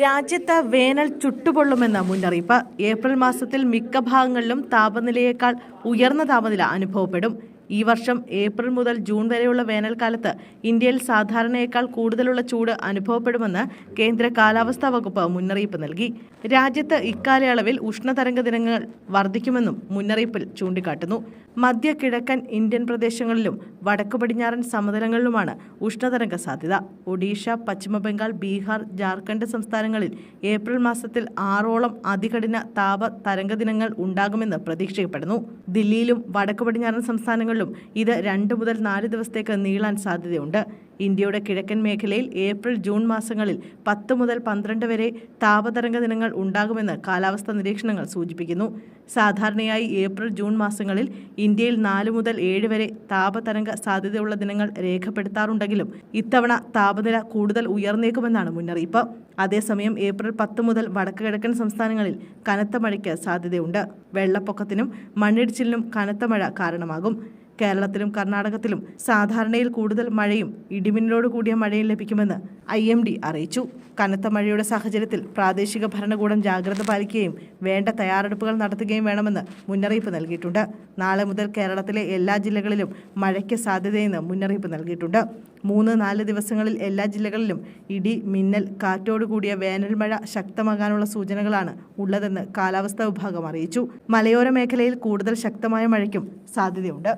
രാജ്യത്ത് വേനൽ ചുട്ടുപൊള്ളുമെന്ന മുന്നറിയിപ്പ്. ഏപ്രിൽ മാസത്തിൽ മിക്ക ഭാഗങ്ങളിലും താപനിലയേക്കാൾ ഉയർന്ന താപനില അനുഭവപ്പെടും. ഈ വർഷം ഏപ്രിൽ മുതൽ ജൂൺ വരെയുള്ള വേനൽക്കാലത്ത് ഇന്ത്യയിൽ സാധാരണയേക്കാൾ കൂടുതലുള്ള ചൂട് അനുഭവപ്പെടുമെന്ന് കേന്ദ്ര കാലാവസ്ഥാ വകുപ്പ് മുന്നറിയിപ്പ് നൽകി. രാജ്യത്ത് ഇക്കാലയളവിൽ ഉഷ്ണതരംഗ ദിനങ്ങൾ വർദ്ധിക്കുമെന്നും മുന്നറിയിപ്പിൽ ചൂണ്ടിക്കാട്ടുന്നു. മധ്യ കിഴക്കൻ ഇന്ത്യൻ പ്രദേശങ്ങളിലും വടക്കു പടിഞ്ഞാറൻ സമതലങ്ങളിലുമാണ് ഉഷ്ണതരംഗ സാധ്യത. ഒഡീഷ പശ്ചിമബംഗാൾ ബീഹാർ ജാർഖണ്ഡ് സംസ്ഥാനങ്ങളിൽ ഏപ്രിൽ മാസത്തിൽ ആറോളം അതികഠിന താപ തരംഗ ദിനങ്ങൾ ഉണ്ടാകുമെന്ന് പ്രതീക്ഷിക്കപ്പെടുന്നു ദില്ലിയിലും വടക്കു പടിഞ്ഞാറൻ സംസ്ഥാനങ്ങളിലും ഇത് രണ്ട് മുതൽ നാല് ദിവസത്തേക്ക് നീളാൻ സാധ്യതയുണ്ട്. ഇന്ത്യയുടെ കിഴക്കൻ മേഖലയിൽ ഏപ്രിൽ ജൂൺ മാസങ്ങളിൽ പത്ത് മുതൽ പന്ത്രണ്ട് വരെ താപതരംഗ ദിനങ്ങൾ ഉണ്ടാകുമെന്ന് കാലാവസ്ഥാ നിരീക്ഷണങ്ങൾ സൂചിപ്പിക്കുന്നു. സാധാരണയായി ഏപ്രിൽ ജൂൺ മാസങ്ങളിൽ ഇന്ത്യയിൽ നാല് മുതൽ ഏഴ് വരെ താപതരംഗ സാധ്യതയുള്ള ദിനങ്ങൾ രേഖപ്പെടുത്താറുണ്ടെങ്കിലും ഇത്തവണ താപനില കൂടുതൽ ഉയർന്നേക്കുമെന്നാണ് മുന്നറിയിപ്പ്. അതേസമയം ഏപ്രിൽ പത്ത് മുതൽ വടക്ക് കിഴക്കൻ സംസ്ഥാനങ്ങളിൽ കനത്ത മഴയ്ക്ക് സാധ്യതയുണ്ട്. വെള്ളപ്പൊക്കത്തിനും മണ്ണിടിച്ചിലിനും കനത്ത മഴ കാരണമാകും. കേരളത്തിലും കർണാടകത്തിലും സാധാരണയിൽ കൂടുതൽ മഴയും ഇടിമിന്നലോട് കൂടിയ മഴയും ലഭിക്കുമെന്ന് ഐ അറിയിച്ചു. കനത്ത മഴയുടെ സാഹചര്യത്തിൽ പ്രാദേശിക ഭരണകൂടം ജാഗ്രത പാലിക്കുകയും വേണ്ട തയ്യാറെടുപ്പുകൾ നടത്തുകയും വേണമെന്ന് മുന്നറിയിപ്പ് നൽകിയിട്ടുണ്ട്. നാളെ മുതൽ കേരളത്തിലെ എല്ലാ ജില്ലകളിലും മഴയ്ക്ക് സാധ്യതയെന്ന് മുന്നറിയിപ്പ് നൽകിയിട്ടുണ്ട്. മൂന്ന് നാല് ദിവസങ്ങളിൽ എല്ലാ ജില്ലകളിലും ഇടി മിന്നൽ കാറ്റോട് കൂടിയ വേനൽ മഴ ശക്തമാകാനുള്ള സൂചനകളാണ് ഉള്ളതെന്ന് കാലാവസ്ഥാ വിഭാഗം അറിയിച്ചു. മലയോര മേഖലയിൽ കൂടുതൽ ശക്തമായ മഴയ്ക്കും സാധ്യതയുണ്ട്.